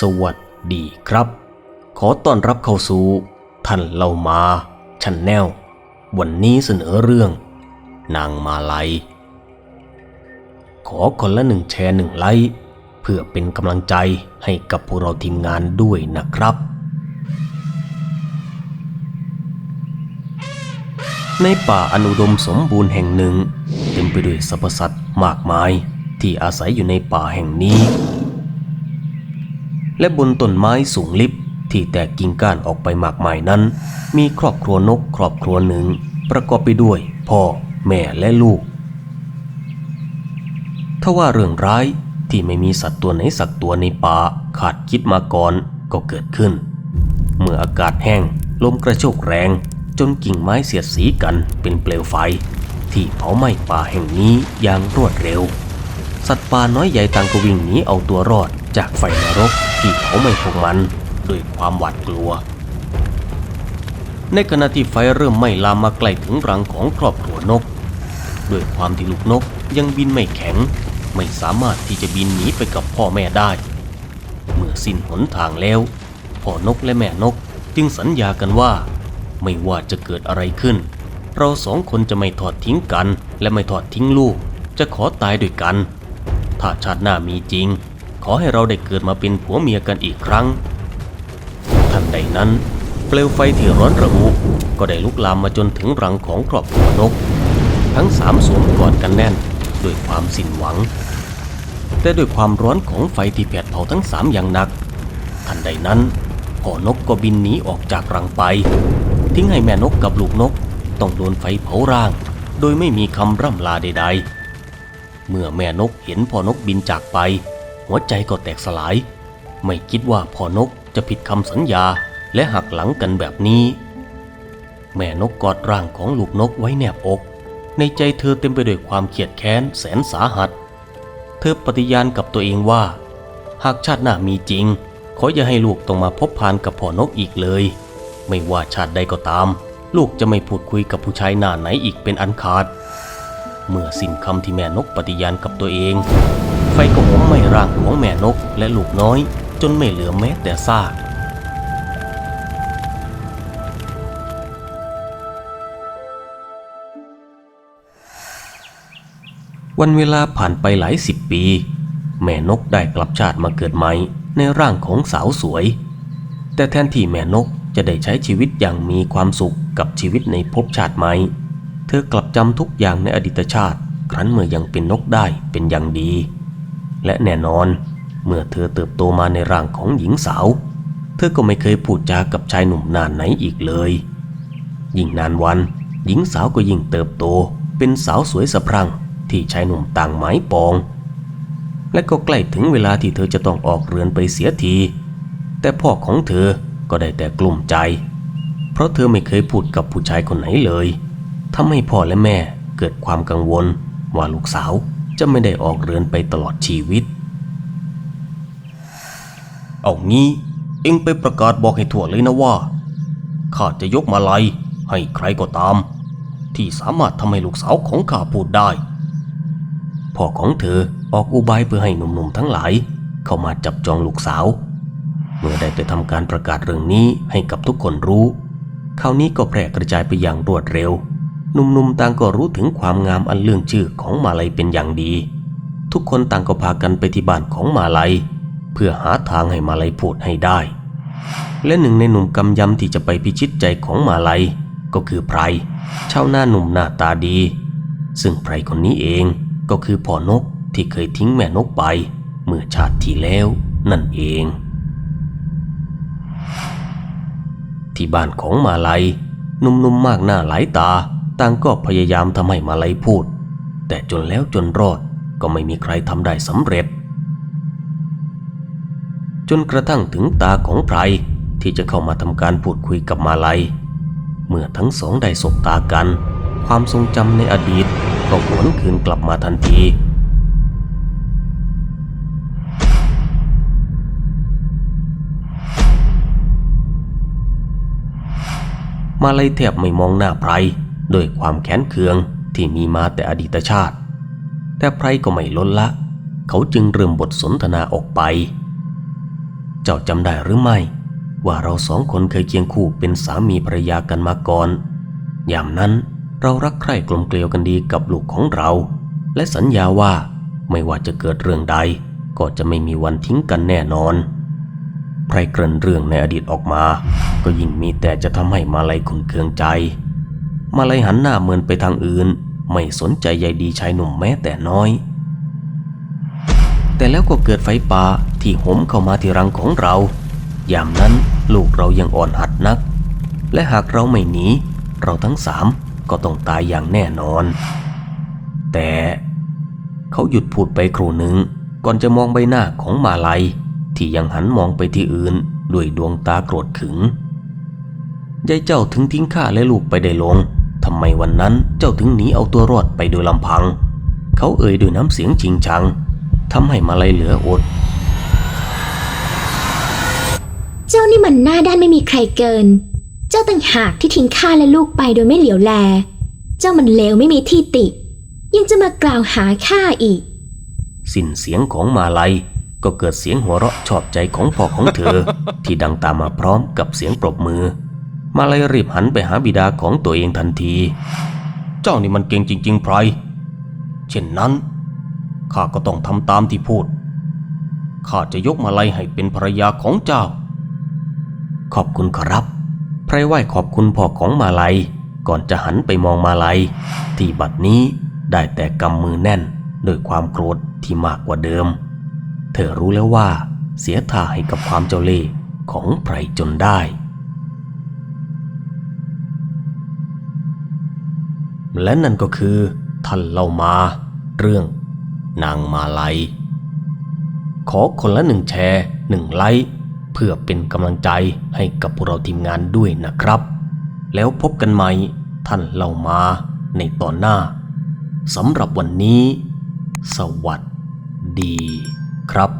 สวัสดีครับ ขอต้อนรับเข้าสู่ท่านเล่ามาชันแนลวันนี้เสนอเรื่อง นางมาลัย ขอคนละหนึ่งแชร์หนึ่งไลค์เพื่อเป็นกำลังใจให้กับพวกเราทีมงานด้วยนะครับ ในป่าอนุดมสมบูรณ์แห่งหนึ่ง เต็มไปด้วยสรรพสัตว์มากมายที่อาศัยอยู่ในป่าแห่งนี้ และบนต้นไม้สูงลิบที่แตกกิ่งก้านออกไปมากมายนั้น มีครอบครัวนกครอบครัวหนึ่ง ประกอบไปด้วย พ่อ แม่และลูกถ้าว่าเรื่องร้ายที่ไม่มีสัตว์ตัวไหนสักตัวในป่าขาดคิดมาก่อนก็เกิดขึ้น เมื่ออากาศแห้งลมกระโชกแรง จนกิ่งไม้เสียดสีกันเป็นเปลวไฟ ที่เผาไหม้ป่าแห่งนี้อย่างรวดเร็ว สัตว์ป่าน้อยใหญ่ต่างก็วิ่งหนีเอาตัวรอด จากไฟนรกที่เผาไหม้พวกมันด้วยความหวาดกลัว ในขณะที่ไฟเริ่มไหม้ลามมาใกล้ถึงรังของครอบครัวนก ด้วยความที่ลูกนกยังบินไม่แข็ง ไม่สามารถที่จะบินหนีไปกับพ่อแม่ได้ เมื่อสิ้นหนทางแล้วพ่อนกและแม่นกจึงสัญญากันว่า ไม่ว่าจะเกิดอะไรขึ้น เราสองคนจะไม่ทอดทิ้งกัน และไม่ทอดทิ้งลูก จะขอตายด้วยกัน ถ้าชาติหน้ามีจริง ขอให้เราได้เกิดมาเป็นผัวเมียกันอีกครั้ง ทันใดนั้น เปลวไฟที่ร้อนระอุก็ได้ลุกลามมาจนถึงรังของครอบครัวนก ทั้งสามสวมกอดกันแน่นด้วยความสิ้นหวัง แต่ด้วยความร้อนของไฟที่แผดเผาทั้งสามอย่างหนัก ทันใดนั้นพ่อนกก็บินหนีออกจากรังไป ทิ้งให้แม่นกกับลูกนกต้องโดนไฟเผาร่าง โดยไม่มีคำร่ำลาใด ๆ เมื่อแม่นกเห็นพ่อนกบินจากไป หัวใจก็แตกสลาย ไม่คิดว่าพ่อนกจะผิดคำสัญญาและหักหลังกันแบบนี้ แม่นกกอดร่างของลูกนกไว้แนบอก ในใจเธอเต็มไปด้วยความเขียดแค้นแสนสาหัส เธอปฏิญาณกับตัวเองว่า หากชาติหน้ามีจริง ขออย่าให้ลูกต้องมาพบพานกับพ่อนกอีกเลย ไม่ว่าชาติใดก็ตาม ลูกจะไม่พูดคุยกับผู้ชายหน้าไหนอีกเป็นอันขาด เมื่อสิ้นคำที่แม่นกปฏิญาณกับตัวเอง ไฟก็หมไหม้ร่างของแม่นกและลูกน้อย จนไม่เหลือแม้แต่ซากวันเวลาผ่านไปหลายสิบปี แม่นกได้กลับชาติมาเกิดใหม่ในร่างของสาวสวย แต่แทนที่แม่นกจะได้ใช้ชีวิตอย่างมีความสุขกับชีวิตในภพชาติใหม่เธอกลับจำทุกอย่างในอดีตชาติ ครั้นเมื่อยังเป็นนกได้เป็นอย่างดี และแน่นอน เมื่อเธอเติบโตมาในร่างของหญิงสาว เธอก็ไม่เคยพูดจากับชายหนุ่มนานไหนอีกเลย ยิ่งนานวัน หญิงสาวก็ยิ่งเติบโต เป็นสาวสวยสะพรั่งที่ชายหนุ่มต่างหมายปอง และก็ใกล้ถึงเวลาที่เธอจะต้องออกเรือนไปเสียที แต่พ่อของเธอก็ได้แต่กลุ้มใจ เพราะเธอไม่เคยพูดกับผู้ชายคนไหนเลยทำให้พ่อและแม่เกิดความกังวลว่าลูกสาว จะไม่ได้ออกเรือนไปตลอดชีวิต เอางี้เอ็งไปประกาศบอกให้ทั่วเลยนะว่าข้าจะยกมาลัยให้ใครก็ตาม ที่สามารถทำให้ลูกสาวของข้าพูดได้ พ่อของเธอออกอุบายเพื่อให้หนุ่มๆทั้งหลาย เข้ามาจับจองลูกสาว เมื่อได้ไปทำการประกาศเรื่องนี้ให้กับทุกคนรู้ คราวนี้ก็แพร่กระจายไปอย่างรวดเร็ว หนุ่มๆต่างก็รู้ถึงความงามอันเรื่องชื่อของมาลัยเป็นอย่างดี ทุกคนต่างก็พากันไปที่บ้านของมาลัย เพื่อหาทางให้มาลัยพูดให้ได้ และหนึ่งในหนุ่มกำยำที่จะไปพิชิตใจของมาลัยก็คือไพรชาวหน้าหนุ่มหน้าตาดี ซึ่งไพรคนนี้เองก็คือพ่อนกที่เคยทิ้งแม่นกไป เมื่อชาติที่แล้วนั่นเอง ที่บ้านของมาลัยหนุ่มๆมมากหน้าหลายตา ต่างก็พยายามทำให้มาลัยพูด แต่จนแล้วจนรอดก็ไม่มีใครทำได้สำเร็จ จนกระทั่งถึงตาของไพรที่จะเข้ามาทำการพูดคุยกับมาลัย เมื่อทั้งสองได้สบตากัน ความทรงจำในอดีตก็หวนคืนกลับมาทันทีมาลัยแทบไม่มองหน้าไพร ด้วยความแค้นเคืองที่มีมาแต่อดีตชาติ แต่ไพรก็ไม่ล้นละ เขาจึงเริ่มบทสนทนาออกไป เจ้าจำได้หรือไม่ ว่าเราสองคนเคยเคียงคู่เป็นสามีภรรยากันมาก่อน ยามนั้นเรารักใคร่กลมเกลียวกันดีกับลูกของเรา และสัญญาว่าไม่ว่าจะเกิดเรื่องใด ก็จะไม่มีวันทิ้งกันแน่นอนไพรเกริ่นเรื่องในอดีตออกมา ก็ยิ่งมีแต่จะทำให้มาลัยขุนเคืองใจ มาลัยหันหน้าเมินไปทางอื่น ไม่สนใจใยดีชายหนุ่มแม้แต่น้อย แต่แล้วก็เกิดไฟป่าที่โหมเข้ามาที่รังของเรา ยามนั้นลูกเรายังอ่อนหัดนัก และหากเราไม่หนี เราทั้งสามก็ต้องตายอย่างแน่นอน แต่เขาหยุดพูดไปครู่หนึ่ง ก่อนจะมองใบหน้าของมาลัย ที่ยังหันมองไปที่อื่นด้วยดวงตาโกรธขึงยายเจ้าถึงทิ้งข้าและลูกไปได้ลง ทำไมวันนั้นเจ้าถึงหนีเอาตัวรอดไปโดยลำพัง เขาเอ่ยด้วยน้ำเสียงจริงชังทำให้มาลัยเหลืออด เจ้านี่มันหน้าด้านไม่มีใครเกิน เจ้าต่างหากที่ทิ้งข้าและลูกไปโดยไม่เหลียวแล เจ้ามันเลวไม่มีที่ติ ยังจะมากล่าวหาข้าอีก สิ้นเสียงของมาลัยก็เกิดเสียงหัวเราะชอบใจของพ่อของเธอ ที่ดังตามมาพร้อมกับเสียงปรบมือ มาเลยรีบหันไปหาบิดาของตัวเองทันที เจ้านี่มันเก่งจริง ๆไพรเช่นนั้นข้าก็ต้องทำตามที่พูด ข้าจะยกมาลัยให้เป็นภรรยาของเจ้า ขอบคุณครับไพรไหว้ขอบคุณพ่อของมาลัย ก่อนจะหันไปมองมาลัย ที่บัดนี้ได้แต่กำมือแน่นด้วยความโกรธที่มากกว่าเดิม เธอรู้แล้วว่าเสียท่าให้กับความเจ้าเล่ห์ของไพรจนได้ และนั่นก็คือ ท่านเล่ามา เรื่อง นางมาลัย ขอคนละหนึ่งแชร์หนึ่งไลค์เพื่อเป็นกำลังใจให้กับพวกเราทีมงานด้วยนะครับ แล้วพบกันใหม่ ท่านเล่ามาในตอนหน้าสำหรับวันนี้ สวัสดีครับ